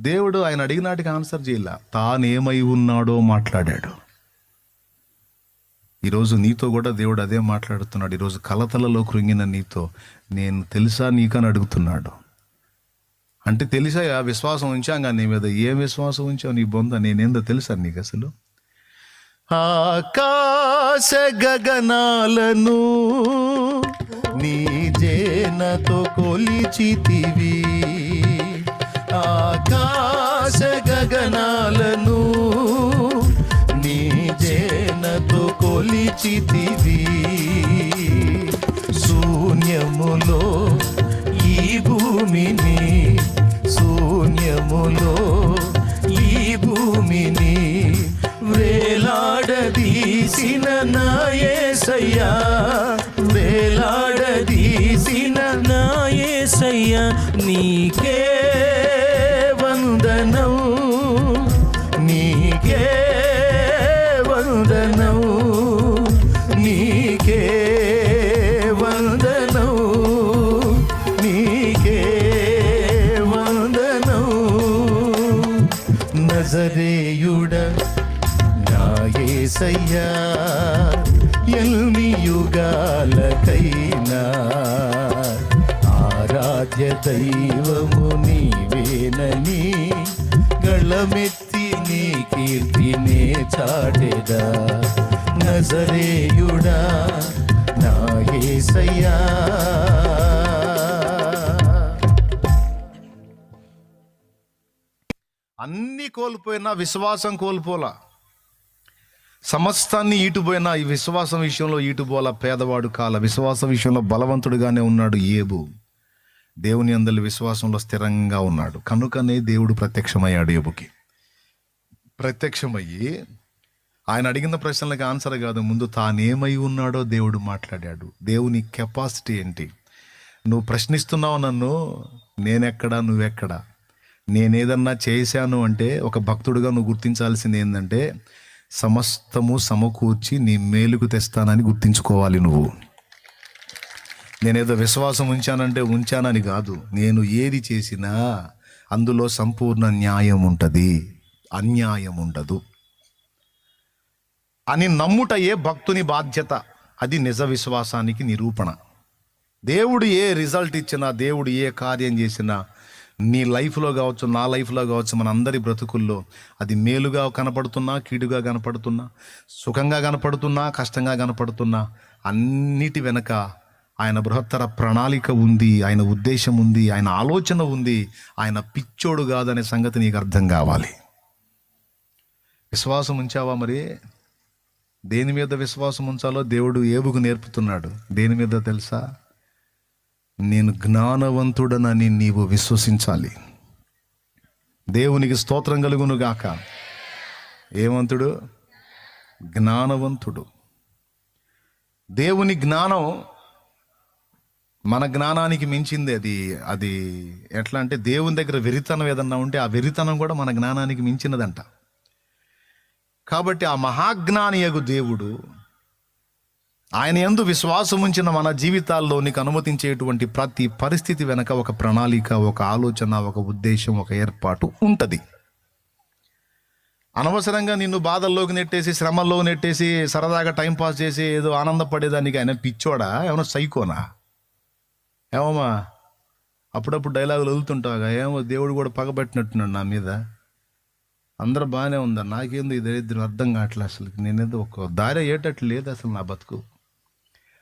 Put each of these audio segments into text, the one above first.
దేవుడు ఆయన అడిగినాటికి ఆన్సర్ చేయలే. తానేమై ఉన్నాడో మాట్లాడాడు. ఈరోజు నీతో కూడా దేవుడు అదే మాట్లాడుతున్నాడు. ఈరోజు కలతలలో కృంగిన నీతో నేను తెలుసా నీకని అడుగుతున్నాడు. అంటే తెలిసా విశ్వాసం ఉంచాంగా నీ మీద ఏ విశ్వాసం ఉంచావు? నీ బొంద నేనేందో తెలుసా నీకు అసలు? ఆకాశ గగనాలను నీ జేనతో కొలిచితివి. ఆకాశ గగనాలను నీ జేనతో కొలిచితివి. శూన్యములో ఈ భూమిని శూన్యములో ఈ భూమిని వేలాడదీసిన నాయసయ్యా వేలాడదీసిన నాయసయ్యా నీకే నజరేయుడ నాయసయ్యా ఎల్మి యుగాలకైనా ఆరాధ్య దైవము నీవేనని గళమెత్తి నీ కీర్తినే చాటెదా. నజరేయుడా నా యేసయ్యా కోల్పోయినా విశ్వాసం కోల్పోలా. సమస్తాన్ని ఈటుపోయినా ఈ విశ్వాసం విషయంలో ఈటుపోల పేదవాడు కాల. విశ్వాసం విషయంలో బలవంతుడుగానే ఉన్నాడు ఏబు. దేవుని అందరి విశ్వాసంలో స్థిరంగా ఉన్నాడు. కనుకనే దేవుడు ప్రత్యక్షమయ్యాడు ఏబుకి. ప్రత్యక్షమయ్యి ఆయన అడిగిన ప్రశ్నలకు ఆన్సర్ కాదు. ముందు తానేమై ఉన్నాడో దేవుడు మాట్లాడాడు. దేవుని కెపాసిటీ ఏంటి? నువ్వు ప్రశ్నిస్తున్నావు నన్ను నేనెక్కడా నువ్వెక్కడా? నేనేదన్నా చేశాను అంటే ఒక భక్తుడుగా నువ్వు గుర్తించాల్సింది ఏంటంటే సమస్తము సమకూర్చి నీ మేలుకు తెస్తానని గుర్తించుకోవాలి నువ్వు. నేనేదో విశ్వాసం ఉంచానంటే ఉంచానని కాదు. నేను ఏది చేసినా అందులో సంపూర్ణ న్యాయం ఉంటుంది. అన్యాయం ఉండదు. అని నమ్ముటయే భక్తుని బాధ్యత? అది నిజ విశ్వాసానికి నిరూపణ. దేవుడు ఏ రిజల్ట్ ఇచ్చినా దేవుడు ఏ కార్యం చేసినా నీ లైఫ్లో కావచ్చు నా లైఫ్లో కావచ్చు మన అందరి బ్రతుకుల్లో అది మేలుగా కనపడుతున్నా కీడుగా కనపడుతున్నా సుఖంగా కనపడుతున్నా కష్టంగా కనపడుతున్నా అన్నిటి వెనక ఆయన బృహత్తర ప్రణాళిక ఉంది ఆయన ఉద్దేశం ఉంది ఆయన ఆలోచన ఉంది ఆయన పిచ్చోడు కాదనే సంగతి నీకు అర్థం కావాలి. విశ్వాసం ఉంచావా మరి? దేని మీద విశ్వాసం ఉంచాలో దేవుడు ఏవుకు నేర్పుతున్నాడు? దేని మీద తెలుసా? నేను జ్ఞానవంతుడనని నీవు విశ్వసించాలి. దేవునికి స్తోత్రం కలుగును గాక. ఏమంతుడు? జ్ఞానవంతుడు. దేవుని జ్ఞానం మన జ్ఞానానికి మించింది అది అది ఎట్లా అంటే దేవుని దగ్గర వెరితనం ఏదన్నా ఉంటే ఆ వెరితనం కూడా మన జ్ఞానానికి మించినదంట. కాబట్టి ఆ మహాజ్ఞాని యగు దేవుడు ఆయన ఎందు విశ్వాసం ఉంచిన మన జీవితాల్లో నీకు అనుమతించేటువంటి ప్రతి పరిస్థితి వెనక ఒక ప్రణాళిక ఒక ఆలోచన ఒక ఉద్దేశం ఒక ఏర్పాటు ఉంటుంది. అనవసరంగా నిన్ను బాధల్లోకి నెట్టేసి శ్రమల్లో నెట్టేసి సరదాగా టైంపాస్ చేసి ఏదో ఆనందపడేదానికి ఆయన పిచ్చోడా? ఏమన్నా సైకోనా? ఏమమ్మా అప్పుడప్పుడు డైలాగులు వదులుతుంటావుగా? ఏమో దేవుడు కూడా పగబెట్టినట్టున్నాడు నా మీద. అందరూ బాగానే ఉందా? నాకేందో ఈ దరిద్రం అర్థం కావట్లే అసలు నేనేదో ఒక దారి అయ్యేటట్లు లేదు అసలు నా బతుకు.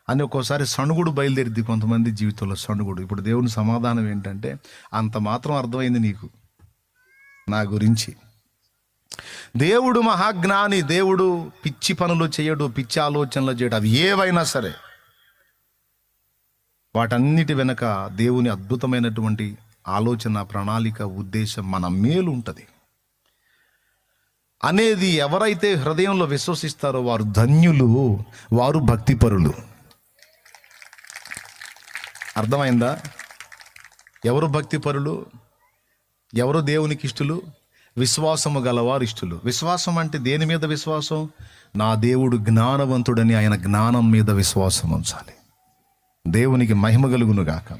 అని ఒక్కోసారి సణుగుడు బయలుదేరిద్ది కొంతమంది జీవితంలో సణుగుడు. ఇప్పుడు దేవుని సమాధానం ఏంటంటే అంత మాత్రం అర్థమైంది నీకు నా గురించి. దేవుడు మహాజ్ఞాని దేవుడు పిచ్చి పనులు చేయడు పిచ్చి ఆలోచనలు చేయడు అవి ఏవైనా సరే. వాటన్నిటి వెనక దేవుని అద్భుతమైనటువంటి ఆలోచన ప్రణాళిక ఉద్దేశం మన మేలు ఉంటుంది. అనేది ఎవరైతే హృదయంలో విశ్వసిస్తారో వారు ధన్యులు వారు భక్తిపరులు. అర్థమైందా? ఎవరు భక్తిపరులు? ఎవరు దేవునికి ఇష్టలు విశ్వాసము గలవారు ఇష్టలు విశ్వాసం అంటే దేని మీద విశ్వాసం? నా దేవుడు జ్ఞానవంతుడని ఆయన జ్ఞానం మీద విశ్వాసం ఉంచాలి. దేవునికి మహిమ కలుగును గాక.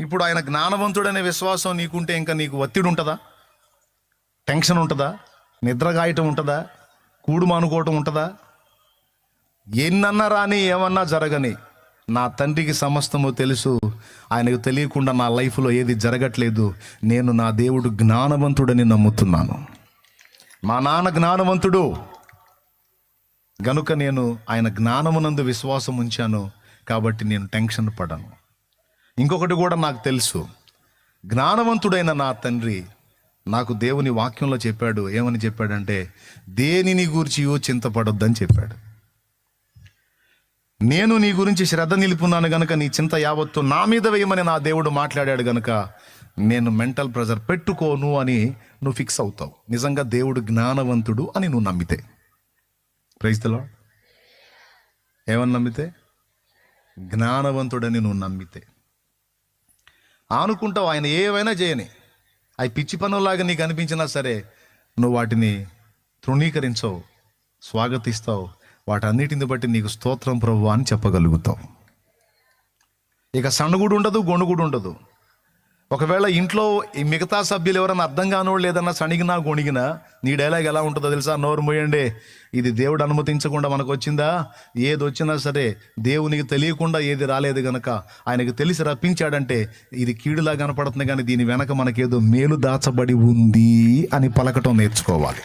ఇప్పుడు ఆయన జ్ఞానవంతుడనే విశ్వాసం నీకుంటే ఇంకా నీకు ఒత్తిడి ఉంటుందా? టెన్షన్ ఉంటుందా? నిద్ర గాయటం ఉంటుందా? కూడు మానుకోవటం ఉంటుందా? ఎన్నన్నా రాని ఏమన్నా జరగని నా తండ్రికి సమస్తము తెలుసు. ఆయనకు తెలియకుండా నా లైఫ్లో ఏది జరగట్లేదు. నేను నా దేవుడు జ్ఞానవంతుడని నమ్ముతున్నాను. మా నాన్న జ్ఞానవంతుడు. గనుక నేను ఆయన జ్ఞానమునందు విశ్వాసం ఉంచాను. కాబట్టి నేను టెన్షన్ పడను. ఇంకొకటి కూడా నాకు తెలుసు. జ్ఞానవంతుడైన నా తండ్రి నాకు దేవుని వాక్యంలో చెప్పాడు. ఏమని చెప్పాడంటే దేనిని గూర్చియో చింతపడొద్దని చెప్పాడు. నేను నీ గురించి శ్రద్ధ నిలుపున్నాను గనుక నీ చింత యావత్తు నా మీద వేయమని నా దేవుడు మాట్లాడాడు గనుక నేను మెంటల్ ప్రెజర్ పెట్టుకోను అని నువ్వు ఫిక్స్ అవుతావు. నిజంగా దేవుడు జ్ఞానవంతుడు అని నువ్వు నమ్మితే. ప్రైస్తలో ఏమని నమ్మితే? జ్ఞానవంతుడని నువ్వు నమ్మితే. ఆనుకుంటావు ఆయన ఏవైనా చేయని. అవి పిచ్చి పనులాగా నీకు అనిపించినా సరే నువ్వు వాటిని తృణీకరించవు స్వాగతిస్తావు వాటన్నిటిని బట్టి నీకు స్తోత్రం ప్రభు అని చెప్పగలుగుతావు ఇక సణుగుడు ఉండదు గొణుగుడు ఉండదు. ఒకవేళ ఇంట్లో ఈ మిగతా సభ్యులు ఎవరైనా అర్థం కానోళ్ళు ఏదన్నా సణిగినా గొణిగినా నీ డైలాగ్ ఎలా ఉంటుందో తెలుసా? నోరు మూయండి. ఇది దేవుడు అనుమతించకుండా మనకు వచ్చిందా ఏది వచ్చినా సరే దేవునికి తెలియకుండా ఏది రాలేదు గనక ఆయనకు తెలిసి రప్పించాడంటే ఇది కీడులా కనపడుతుంది కానీ దీని వెనక మనకేదో మేలు దాచబడి ఉంది అని పలకటం నేర్చుకోవాలి.